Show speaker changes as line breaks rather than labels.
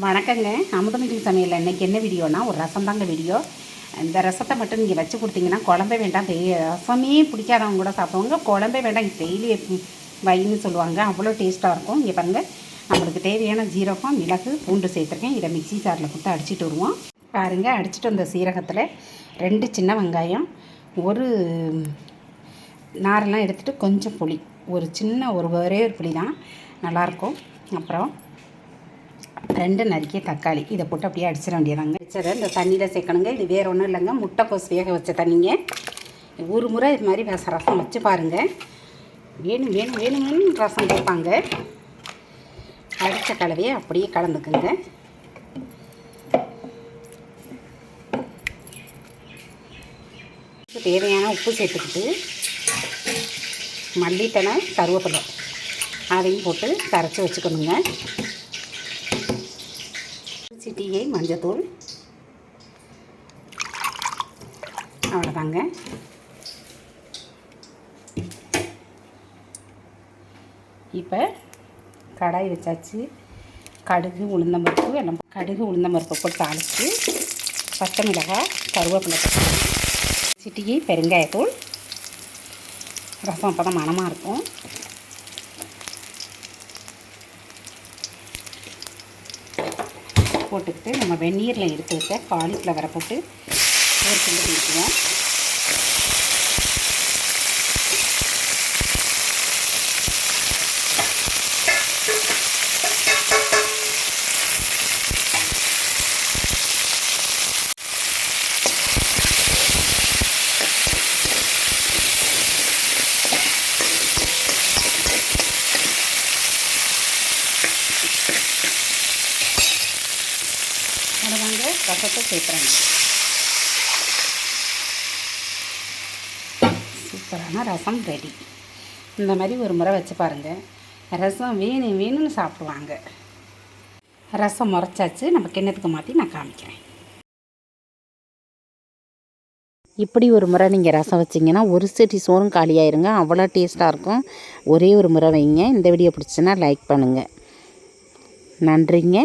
வணக்கங்க. அமுதமிகள் சமையல் இன்னைக்கு என்ன வீடியோனா ஒரு ரசம் தாங்க வீடியோ. இந்த ரசத்தை மட்டும் நீங்கள் வச்சு கொடுத்தீங்கன்னா குழம்பே வேண்டாம் ரசமே பிடிக்காதவங்க கூட சாப்பிடுவாங்க. குழம்பே வேண்டாம் டெய்லி வைன்னு சொல்லுவாங்க. அவ்வளோ டேஸ்ட்டாக இருக்கும். இங்கே பாருங்கள் நம்மளுக்கு தேவையான ஜீரகம் மிளகு பூண்டு சேர்த்துருக்கேன். இதை மிக்ஸி சாரில் கொடுத்து அடிச்சிட்டு வருவோம். பாருங்கள் அடிச்சிட்டு வந்த சீரகத்தில் ரெண்டு சின்ன வெங்காயம் ஒரு நாரெல்லாம் எடுத்துகிட்டு கொஞ்சம் புளி. ஒரு சின்ன ஒரு ஒரே ஒரு புளி தான் நல்லாயிருக்கும் அப்புறம் ரெண்டு நறுக்கிய தக்காளி. இதை போட்டு அப்படியே அடிச்சிட வேண்டியதாங்க. அடிச்சதை இந்த தண்ணியில் சேர்க்கணுங்க. இது வேறு ஒன்றும் இல்லைங்க. முட்டைக்கோஸ் வேக வச்ச தண்ணிங்க. ஒரு முறை இது மாதிரி ரச ரசம் வச்சு பாருங்கள் வேணும் வேணும் வேணும் வேணும் ரசம் கேட்பாங்க. அடித்த கலவையை அப்படியே கலந்துக்குங்க. தேவையான உப்பு சேர்த்துக்கிட்டு மல்லித்தனை கருவேப்பிலை அதையும் போட்டு கரைச்சி வச்சுக்கணுங்க. சிட்டிகை மஞ்சத்தூள். அவ்வளோதாங்க. இப்போ கடாய் வச்சாச்சு. கடுகு உளுந்தம்பருப்பு எல்லாம் கடுகு உளுந்தம்பருப்பை போட்டு தாளித்து பச்சை மிளகாய் கருவேப்பிலை சிட்டிகை பெருங்காயத்தூள். ரசம் அப்போ தான் மணமாக இருக்கும். போட்டுக்கிட்டு நம்ம வெந்நீரில் எடுத்து வச்ச காலிஃப்ளவரை போட்டு ஒரு கிண்டு பிடிக்குவோம் அவ்வளோதாங்க ரசத்தை சேர்க்குறாங்க சூப்பரான ரசம் ரெடி. இந்த மாதிரி ஒரு முறை வச்சு பாருங்கள் ரசம் வேணும் வேணும்னு சாப்பிடுவாங்க. ரசம் முறைச்சாச்சு. நம்ம கிண்ணத்துக்கு மாற்றி நான் காமிக்கிறேன். இப்படி ஒரு முறை நீங்கள் ரசம் வச்சிங்கன்னா ஒரு செட்டி சோறும் காலியாயிருங்க. அவ்வளோ டேஸ்ட்டாக இருக்கும். ஒரே ஒரு முறை வைங்க. இந்த வீடியோ பிடிச்சுன்னா லைக் பண்ணுங்கள் நன்றிங்க.